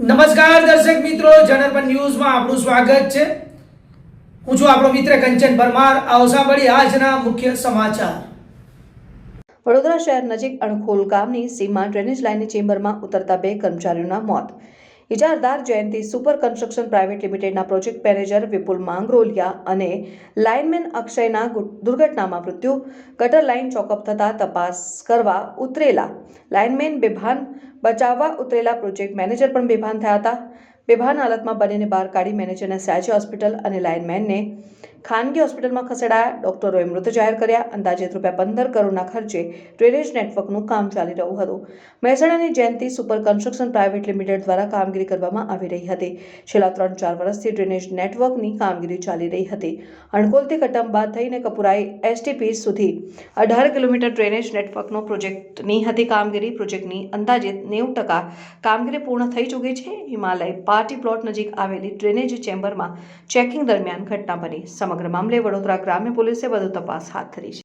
નમસ્કાર દર્શક મિત્રો જનરપન ન્યૂઝમાં આપનું સ્વાગત છે. હું છું આપણો મિત્ર કંચન પરમાર. આવો સાંભળી આજના મુખ્ય સમાચાર. વડોદરા શહેર નજીક અણખોલ ગામની સીમા ડ્રેનેજ લાઇનની ચેમ્બરમાં ઉતરતા બે કર્મચારીઓના મોત. ઇજારદાર જયંતિ સુપર કન્સ્ટ્રક્શન પ્રાઇવેટ લિમિટેડના પ્રોજેક્ટ મેનેજર વિપુલ માંગરોલિયા અને લાઇનમેન અક્ષયના દુર્ઘટનામાં મૃત્યુ. ગટર લાઇન ચોકઅપ થતાં તપાસ કરવા ઉતરેલા. લાઇનમેન બેભાન બચાવવા ઉતરેલા પ્રોજેક્ટ મેનેજર પણ બેભાન થયા હતા. બેભાન હાલતમાં બંનેને બહાર કાઢી મેનેજરને સયાજી હોસ્પિટલ અને લાઇનમેનને ખાનગી હોસ્પિટલમાં ખસેડાયા. ડોક્ટરોએ મૃત જાહેર કર્યા. અંદાજિત રૂપિયા પંદર કરોડના ખર્ચે ડ્રેનેજ નેટવર્કનું કામ ચાલી રહ્યું હતું. મહેસાણાની Jayanti super construction private limited દ્વારા કામગીરી કરવામાં આવી રહી હતી. છેલ્લા ત્રણ ચાર વર્ષથી ડ્રેનેજ નેટવર્કની કામગીરી ચાલી રહી હતી. અણકોલથી કટંબા થઈને કપુરાઈ એસટીપી સુધી અઢાર કિલોમીટર ડ્રેનેજ નેટવર્કનો પ્રોજેક્ટની હતી કામગીરી. પ્રોજેક્ટની અંદાજિત નેવું ટકા કામગીરી પૂર્ણ થઈ ચૂકી છે. હિમાલય પાર્ટી પ્લોટ નજીક આવેલી ડ્રેનેજ ચેમ્બરમાં ચેકિંગ દરમિયાન ઘટના બની. સમગ્ર મામલે વડોદરા ગ્રામ્ય પોલીસે વધુ તપાસ હાથ ધરી છે.